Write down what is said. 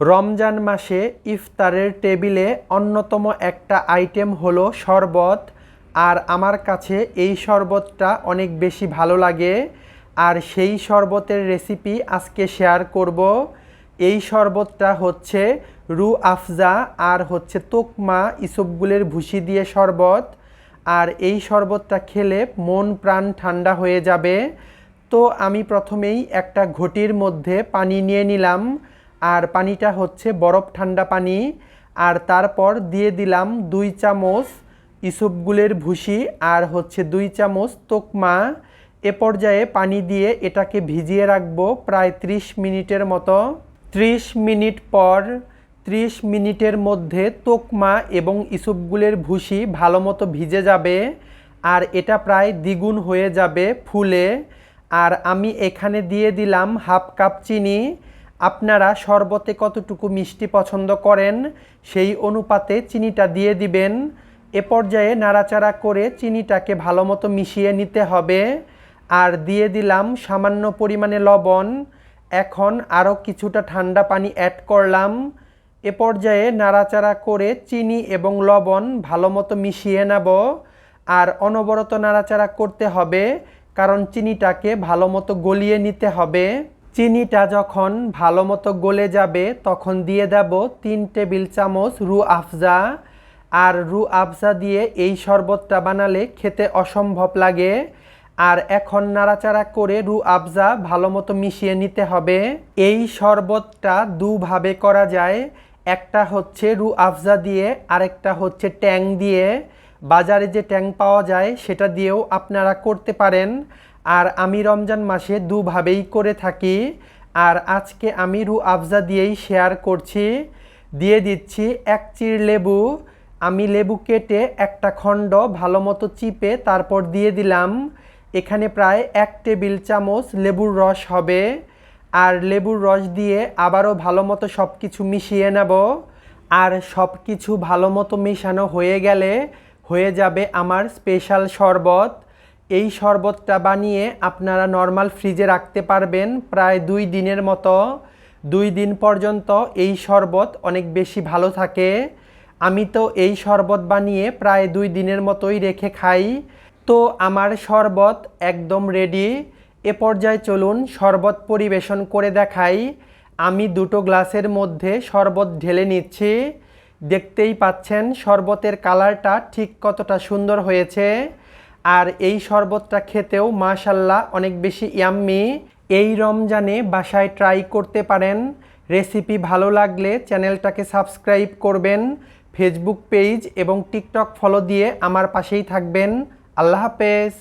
রমজান মাসে ইফতারের টেবিলে অন্যতম একটা আইটেম হলো শরবত, আর আমার কাছে এই শরবতটা অনেক বেশি ভালো লাগে। আর সেই শরবতের রেসিপি আজকে শেয়ার করব। এই শরবতটা হচ্ছে রু আফজা আর হচ্ছে তোকমা ইসবগুলের ভুসি দিয়ে শরবত। আর এই শরবতটা খেলে মন প্রাণ ঠান্ডা হয়ে যাবে। তো আমি প্রথমেই একটা ঘটির মধ্যে পানি নিয়ে নিলাম। আর পানিটা হচ্ছে বরফ ঠান্ডা পানি। আর তারপর দিয়ে দিলাম দুই চামচ ইসবগুলের ভুসি আর হচ্ছে দুই চামচ তোকমা। এ পর্যায়ে পানি দিয়ে এটাকে ভিজিয়ে রাখব প্রায় 30 মিনিটের মতো। 30 মিনিট পর 30 মিনিটের মধ্যে তোকমা এবং ইসবগুলের ভুসি ভালো মতো ভিজে যাবে। আর এটা প্রায় দ্বিগুণ হয়ে যাবে ফুলে। আর আমি এখানে দিয়ে দিলাম হাফ কাপ চিনি। আপনারা শরবতে কতটুকু মিষ্টি পছন্দ করেন, সেই অনুপাতে চিনিটা দিয়ে দিবেন। এ পর্যায়ে নাড়াচাড়া করে চিনিটাকে ভালো মতো মিশিয়ে নিতে হবে। আর দিয়ে দিলাম সামান্য পরিমাণে লবণ। এখন আরও কিছুটা ঠান্ডা পানি অ্যাড করলাম। এ পর্যায়ে নাড়াচাড়া করে চিনি এবং লবণ ভালো মতো মিশিয়ে নেব। আর অনবরত নাড়াচাড়া করতে হবে, কারণ চিনিটাকে ভালো মতো গলিয়ে নিতে হবে। চিনিটা যখন ভালো মতো গলে যাবে, তখন দিয়ে দেব তিন টেবিল চামচ রু আফজা। আর রু আফজা দিয়ে এই শরবতটা বানালে খেতে অসম্ভব লাগে। আর এখন নাড়াচাড়া করে রু আফজা ভালো মতো মিশিয়ে নিতে হবে। এই শরবতটা দুভাবে করা যায়। একটা হচ্ছে রু আফজা দিয়ে, আরেকটা হচ্ছে ট্যাং দিয়ে। বাজারে যে ট্যাং পাওয়া যায়, সেটা দিয়েও আপনারা করতে পারেন। আর আমি রমজান মাসে দুভাবেই করে থাকি। আর আজকে আমি রু আফজা দিয়েই শেয়ার করছি। দিয়ে দিচ্ছি এক চির লেবু। আমি লেবু কেটে একটা খণ্ড ভালো মতো চিপে তারপর দিয়ে দিলাম। এখানে প্রায় এক টেবিল চামচ লেবুর রস হবে। আর লেবুর রস দিয়ে আবারও ভালো মতো সব কিছু মিশিয়ে নেব। আর সব কিছু ভালো মতো মেশানো হয়ে গেলে হয়ে যাবে আমার স্পেশাল শরবত। এই শরবতটা বানিয়ে আপনারা নর্মাল ফ্রিজে রাখতে পারবেন প্রায় দুই দিনের মতো। দুই দিন পর্যন্ত এই শরবত অনেক বেশি ভালো থাকে। আমি তো এই শরবত বানিয়ে প্রায় দুই দিনের মতোই রেখে খাই। তো আমার শরবত একদম রেডি এ পর্যায়ে চলুন শরবত পরিবেশন করে দেখাই। আমি দুটো গ্লাসের মধ্যে শরবত ঢেলে নিচ্ছি। দেখতেই পাচ্ছেন শরবতের কালারটা ঠিক কতটা সুন্দর হয়েছে। আর এই শরবতটা খেতেও মাশাল্লাহ অনেক বেশি ইয়াম্মি এই রমজানে বাসায় ট্রাই করতে পারেন। রেসিপি ভালো লাগলে চ্যানেলটাকে সাবস্ক্রাইব করবেন। ফেসবুক পেজ এবং টিকটক ফলো দিয়ে আমার পাশেই থাকবেন। আল্লাহ হাফেজ।